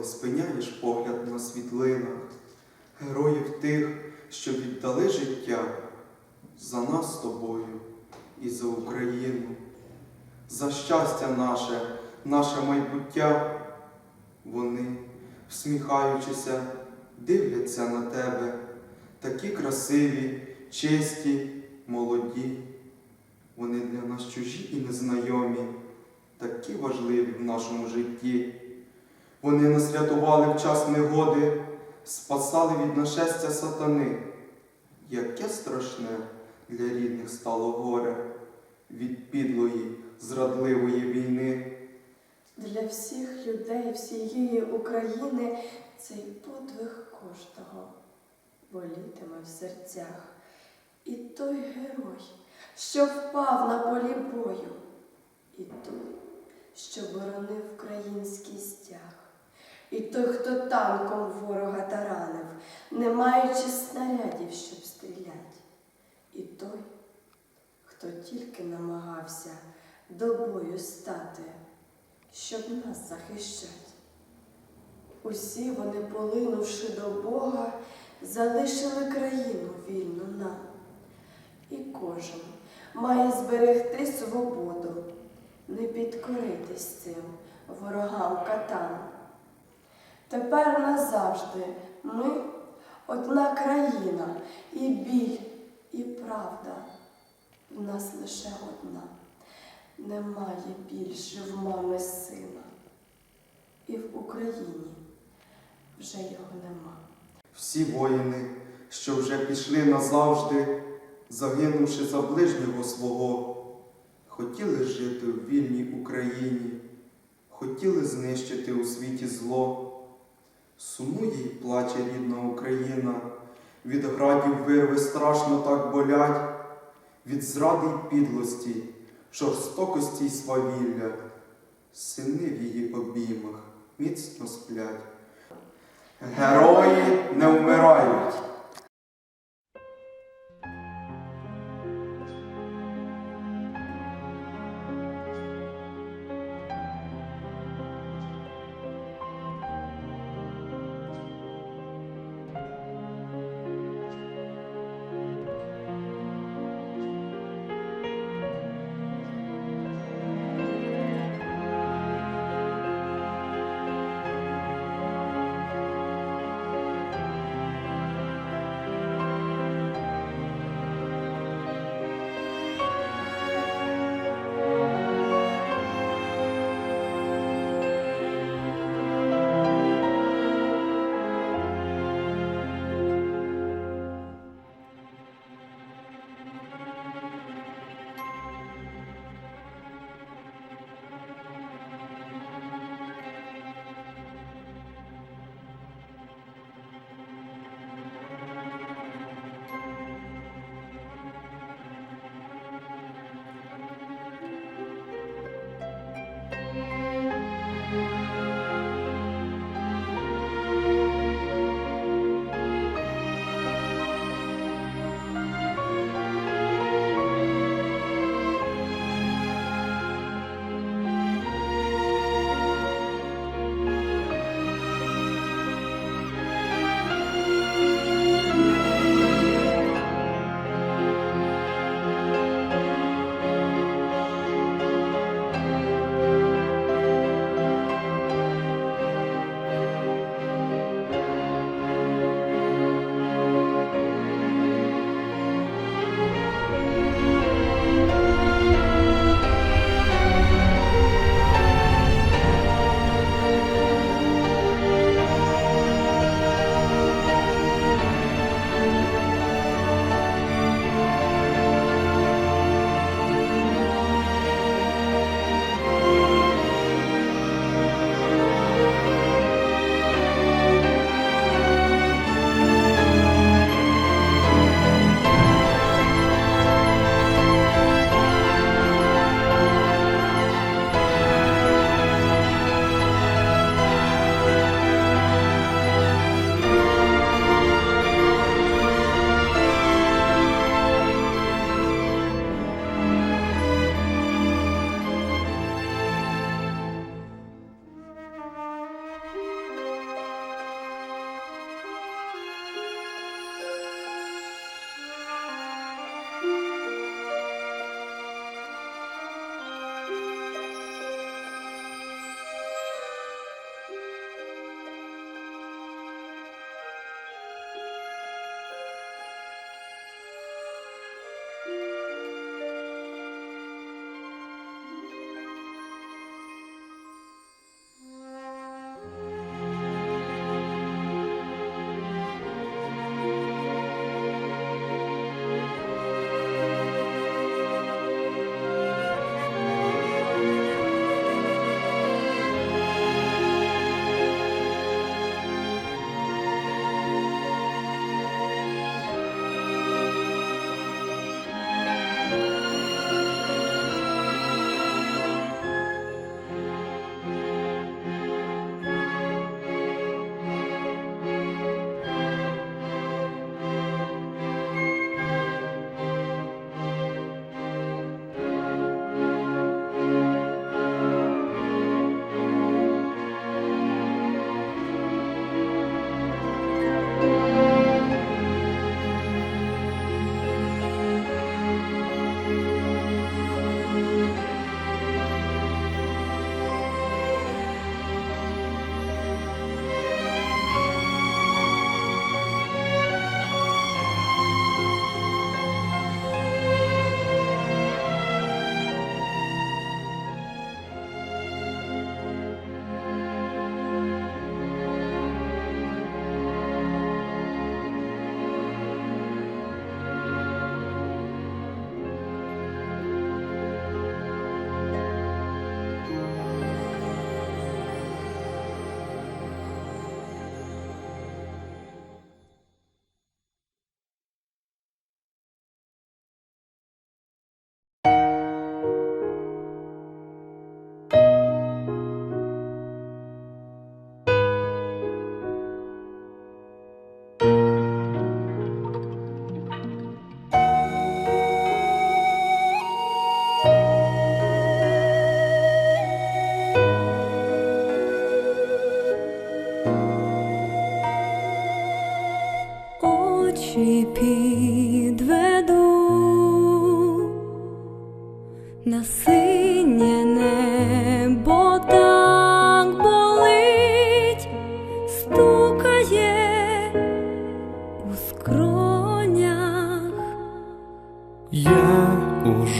коли спиняєш погляд на світлинах, героїв тих, що віддали життя за нас з тобою і за Україну, за щастя наше, наше майбуття, вони, всміхаючися, дивляться на тебе, такі красиві, чисті, молоді. Вони для нас чужі і незнайомі, такі важливі в нашому житті. Вони нас рятували в час негоди, спасали від нашестя сатани. Яке страшне для рідних стало горе від підлої, зрадливої війни. Для всіх людей всієї України цей подвиг кожного болітиме в серцях. І той герой, що впав на полі бою, і той, що боронив український стяг, і той, хто танком ворога таранив, не маючи снарядів, щоб стрілять, і той, хто тільки намагався до бою стати щоб нас захищать. Усі вони, полинувши до Бога, залишили країну вільну нам. І кожен має зберегти свободу, не підкоритись цим ворогам катам. Тепер назавжди ми одна країна, і біль, і правда в нас лише одна. Немає більше в мами сина. І в Україні вже його нема. Всі воїни, що вже пішли назавжди, загинувши за ближнього свого, хотіли жити в вільній Україні, хотіли знищити у світі зло. Сумує й плаче рідна Україна, від градів вирви страшно так болять, від зради й підлості, жорстокості й свавілля, сини в її обіймах міцно сплять. Герої не вмирають.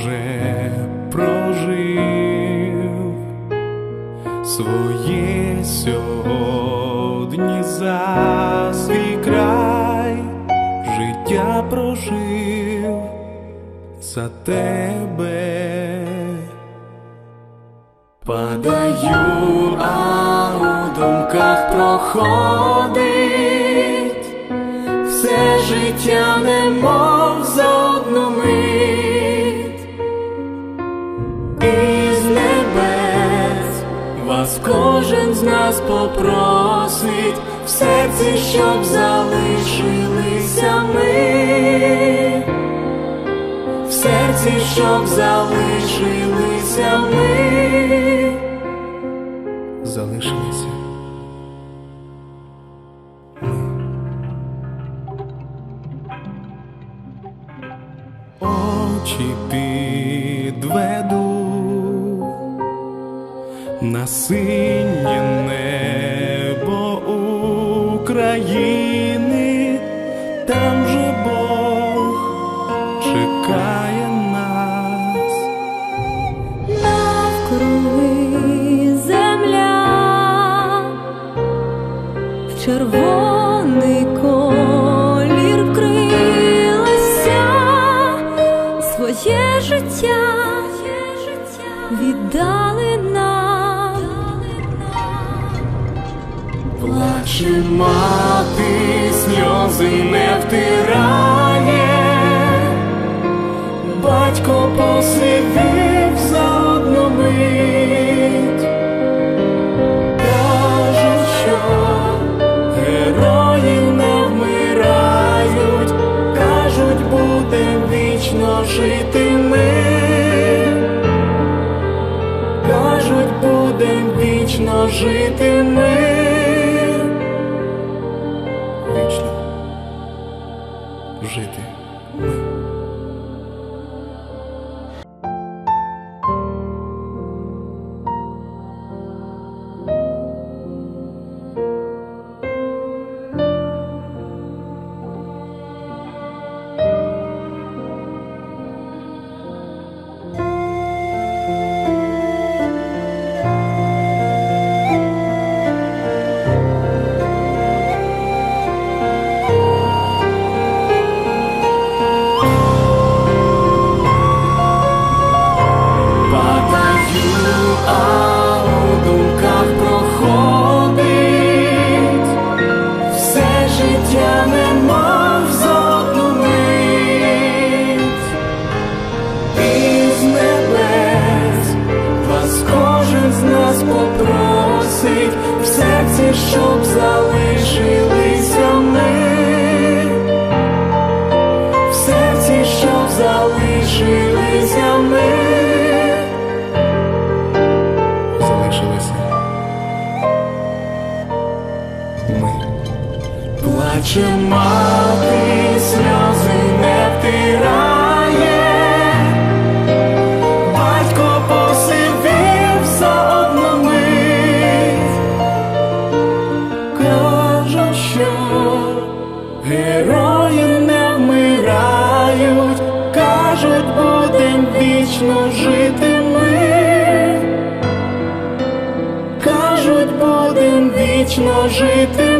Уже прожив своє сьогодні за свій край, життя прожив за тебе. Падаю, а у думках проходить все життя немов з нас попросить в серці, щоб залишилися ми, в серці, щоб залишилися ми, залишилися. України, там же Бог чекає нас. навкруги земля в червоний колір вкрилася, своє життя віддали нам. Плаче мати, сльози не втирає, батько посивів за одну мить, каже, що герої не вмирають, кажуть, будем вічно жити ми, кажуть, будем вічно жити. Залишилися ми. Залишилися ми. Плаче вічно жити